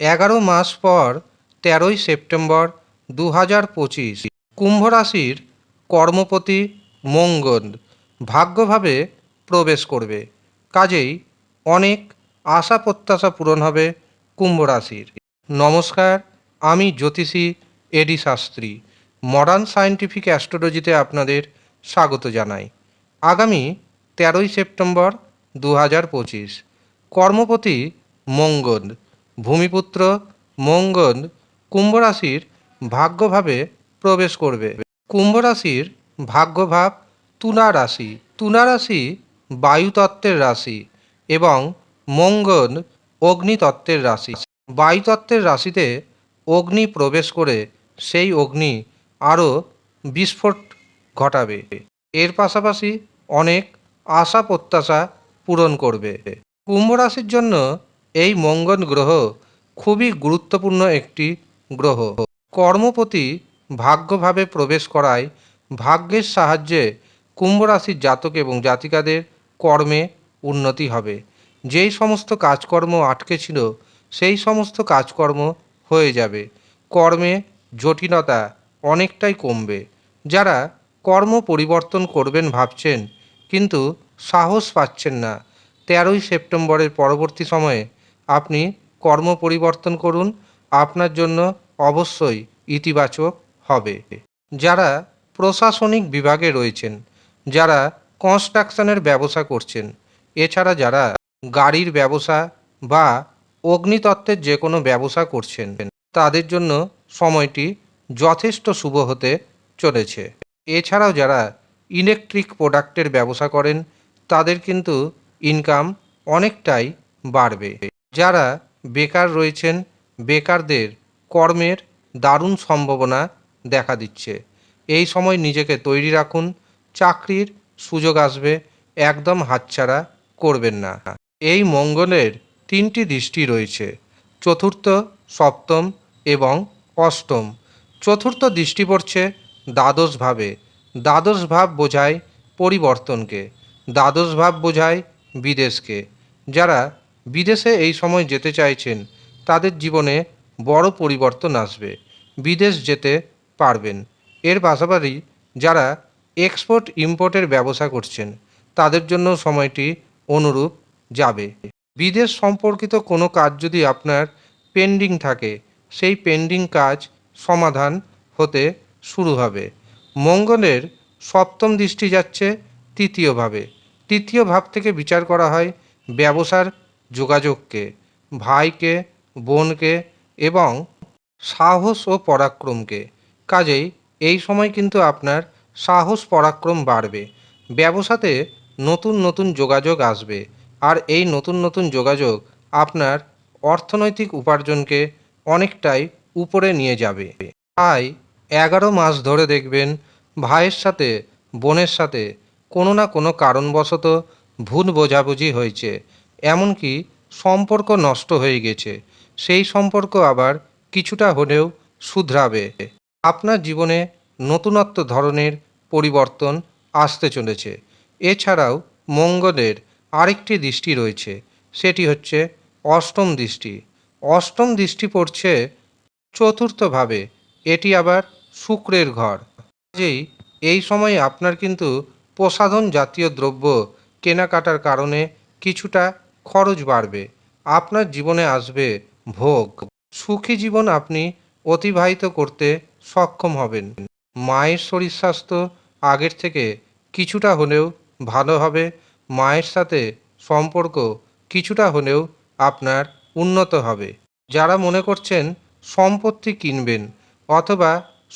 এগারো মাস পর তেরোই সেপ্টেম্বর দু হাজার পঁচিশ কুম্ভ রাশির কর্মপতি মঙ্গল ভাগ্যভাবে প্রবেশ করবে। কাজেই অনেক আশা প্রত্যাশা পূরণ হবে কুম্ভ রাশির। নমস্কার, আমি জ্যোতিষী A D Shastri. Modern scientific অ্যাস্ট্রোলজিতে আপনাদের স্বাগত জানাই। আগামী তেরোই সেপ্টেম্বর দু হাজার পঁচিশ কর্মপতি মঙ্গল ভূমিপুত্র মঙ্গল কুম্ভ রাশির ভাগ্যভাবে প্রবেশ করবে। কুম্ভরাশির ভাগ্যভাব তুলা রাশি। তুলা রাশি বায়ুতত্ত্বের রাশি এবং মঙ্গল অগ্নিতত্ত্বের রাশি। বায়ুতত্ত্বের রাশিতে অগ্নি প্রবেশ করে সেই অগ্নি আরও বিস্ফোট ঘটাবে। এর পাশাপাশি অনেক আশা প্রত্যাশা পূরণ করবে। কুম্ভ রাশির জন্য এই মঙ্গল গ্রহ খুবই গুরুত্বপূর্ণ একটি গ্রহ। কর্মপতি ভাগ্যভাবে প্রবেশ করায় ভাগ্যের সাহায্যে কুম্ভ রাশির জাতক এবং জাতিকাদের কর্মে উন্নতি হবে। যেই সমস্ত কাজকর্ম আটকে ছিল, সেই সমস্ত কাজকর্ম হয়ে যাবে। কর্মে জটিলতা অনেকটাই কমবে। যারা কর্ম পরিবর্তন করবেন ভাবছেন, কিন্তু সাহস পাচ্ছেন না। তেরোই সেপ্টেম্বরের পরবর্তী সময়ে আপনি কর্ম পরিবর্তন করুন, আপনার জন্য অবশ্যই ইতিবাচক হবে। যারা প্রশাসনিক বিভাগে রয়েছেন, যারা কনস্ট্রাকশনের ব্যবসা করছেন, এছাড়া যারা গাড়ির ব্যবসা বা অগ্নিতত্ত্বের যে কোনো ব্যবসা করছেন, তাদের জন্য সময়টি যথেষ্ট শুভ হতে চলেছে। এছাড়াও যারা ইলেকট্রিক প্রোডাক্টের ব্যবসা করেন, তাদের কিন্তু ইনকাম অনেকটাই বাড়বে। যারা বেকার রয়েছেন, বেকারদের কর্মের দারুণ সম্ভাবনা দেখা দিচ্ছে। এই সময় নিজেকে তৈরি রাখুন, চাকরির সুযোগ আসবে, একদম হাতছাড়া করবেন না। এই মঙ্গলের তিনটি দৃষ্টি রয়েছে, চতুর্থ, সপ্তম এবং অষ্টম। চতুর্থ দৃষ্টি পড়ছে দ্বাদশ ভাবে। দ্বাদশ ভাব বোঝায় পরিবর্তনকে, দ্বাদশ ভাব বোঝায় বিদেশকে। যারা বিদেশে এই সময় যেতে চাইছেন, তাদের জীবনে বড় পরিবর্তন আসবে। বিদেশ যেতে পারবেন। এর পাশাপাশি যারা এক্সপোর্ট ইম্পোর্টের ব্যবসা করছেন, তাদের জন্য সময়টি অনুরূপ যাবে। বিদেশ সম্পর্কিত কোনো কাজ যদি আপনার পেন্ডিং থাকে, সেই পেন্ডিং কাজ সমাধান হতে শুরু হবে। মঙ্গলের সপ্তম দৃষ্টি যাচ্ছে তৃতীয়ভাবে তৃতীয় ভাব থেকে বিচার করা হয় ব্যবসার যোগাযোগকে, ভাইকে, বোনকে এবং সাহস ও পরাক্রমকে। কাজেই এই সময় কিন্তু আপনার সাহস পরাক্রম বাড়বে। ব্যবসাতে নতুন নতুন যোগাযোগ আসবে। আর এই নতুন নতুন যোগাযোগ আপনার অর্থনৈতিক উপার্জনকে অনেকটাই উপরে নিয়ে যাবে। তাই এগারো মাস ধরে দেখবেন ভাইয়ের সাথে, বোনের সাথে কোনো না কোনো কারণবশত ভুল বোঝাবুঝি হয়েছে। এমনকি সম্পর্ক নষ্ট হয়ে গেছে। সেই সম্পর্ক আবার কিছুটা হলেও শুধরাবে। আপনার জীবনে নতুনত্ব ধরনের পরিবর্তন আসতে চলেছে। এছাড়াও মঙ্গলের আরেকটি দৃষ্টি রয়েছে, সেটি হচ্ছে অষ্টম দৃষ্টি। অষ্টম দৃষ্টি পড়ছে চতুর্থভাবে, এটি আবার শুক্রের ঘর। কাজেই এই সময়ে আপনার কিন্তু প্রসাধন জাতীয় দ্রব্য কেনাকাটার কারণে কিছুটা খরচ বাড়বে, আপনার জীবনে আসবে ভোগ। সুখী জীবন আপনি অতিবাহিত করতে সক্ষম হবেন। মায়ের শরীর স্বাস্থ্য আগের থেকে কিছুটা হলেও ভালো হবে। মায়ের সাথে সম্পর্ক কিছুটা হলেও আপনার উন্নত হবে। যারা মনে করছেন সম্পত্তি কিনবেন অথবা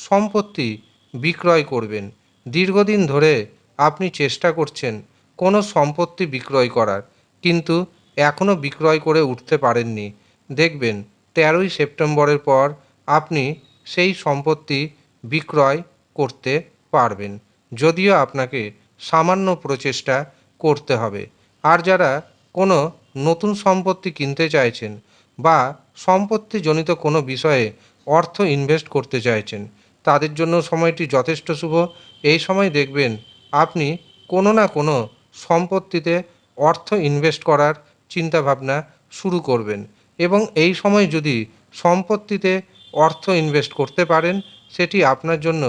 সম্পত্তি বিক্রয় করবেন, দীর্ঘদিন ধরে আপনি চেষ্টা করছেন কোনো সম্পত্তি বিক্রয় করার। কিন্তু এখনও বিক্রয় করে উঠতে পারেননি। দেখবেন, তেরোই সেপ্টেম্বরের পর আপনি সেই সম্পত্তি বিক্রয় করতে পারবেন। যদিও আপনাকে সামান্য প্রচেষ্টা করতে হবে। আর যারা কোনো নতুন সম্পত্তি কিনতে চাইছেন বা সম্পত্তিজনিত কোনো বিষয়ে অর্থ ইনভেস্ট করতে চাইছেন, তাদের জন্য সময়টি যথেষ্ট শুভ। এই সময় দেখবেন, আপনি কোনো না কোনো সম্পত্তিতে অর্থ ইনভেস্ট করার চিন্তাভাবনা শুরু করবেন এবং এই সময় যদি সম্পত্তিতে অর্থ ইনভেস্ট করতে পারেন, সেটি আপনার জন্য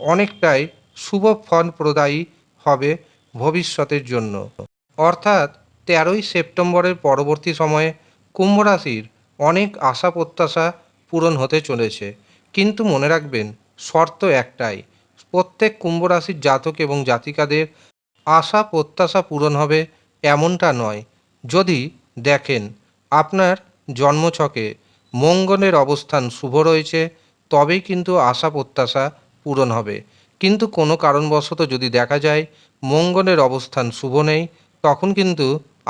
অনেকটাই শুভ ফল প্রদায়ী হবে ভবিষ্যতের জন্য। অর্থাৎ তেরোই সেপ্টেম্বরের পরবর্তী সময়ে কুম্ভ রাশির অনেক আশা প্রত্যাশা পূরণ হতে চলেছে। কিন্তু মনে রাখবেন, শর্ত একটাই, প্রত্যেক কুম্ভ রাশির জাতক এবং জাতিকাদের আশা প্রত্যাশা পূরণ হবে এমনটা নয়। যদি দেখেন আপনার জন্মছকে মঙ্গলের অবস্থান শুভ রয়েছে, তবেই কিন্তু আশা প্রত্যাশা পূরণ হবে। কিন্তু কোনো কারণবশত যদি দেখা যায় মঙ্গলের অবস্থান শুভ নেই, তখন কিন্তু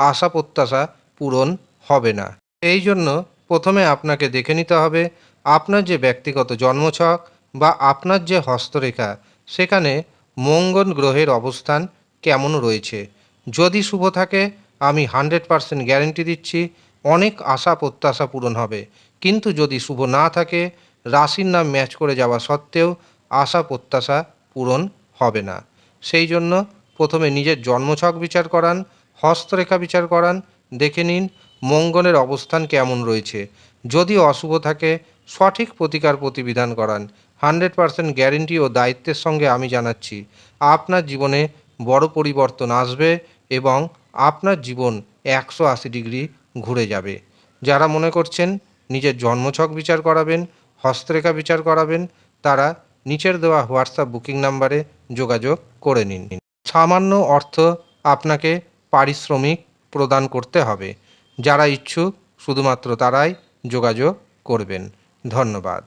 আশা প্রত্যাশা পূরণ হবে না। এই জন্য প্রথমে আপনাকে দেখে নিতে হবে আপনার যে ব্যক্তিগত জন্মছক বা আপনার যে হস্তরেখা, সেখানে মঙ্গল গ্রহের অবস্থান কেমন রয়েছে। যদি শুভ থাকে আমি হান্ড্রেড পারসেন্ট গ্যারেন্টি দিচ্ছি, অনেক আশা প্রত্যাশা পূরণ হবে। কিন্তু যদি শুভ না থাকে, রাশির নাম ম্যাচ করে যাওয়া সত্ত্বেও আশা প্রত্যাশা পূরণ হবে না। সেই জন্য প্রথমে নিজের জন্মছক বিচার করান, হস্তরেখা বিচার করান, দেখে নিন মঙ্গলের অবস্থান কেমন রয়েছে। যদি অশুভ থাকে, সঠিক প্রতিকার প্রতিবিধান করান। হান্ড্রেড পারসেন্ট গ্যারেন্টি ও দায়িত্বের সঙ্গে আমি জানাচ্ছি, আপনার জীবনে বড় পরিবর্তন আসবে এবং আপনার জীবন একশো আশি ডিগ্রি ঘুরে যাবে। যারা মনে করছেন নিজের জন্মছক বিচার করাবেন, হস্তরেখা বিচার করাবেন, তারা নিচের দেওয়া হোয়াটসঅ্যাপ বুকিং নাম্বারে যোগাযোগ করে নিন। সামান্য অর্থ আপনাকে পারিশ্রমিক প্রদান করতে হবে। যারা ইচ্ছুক, শুধুমাত্র তারাই যোগাযোগ করবেন। ধন্যবাদ।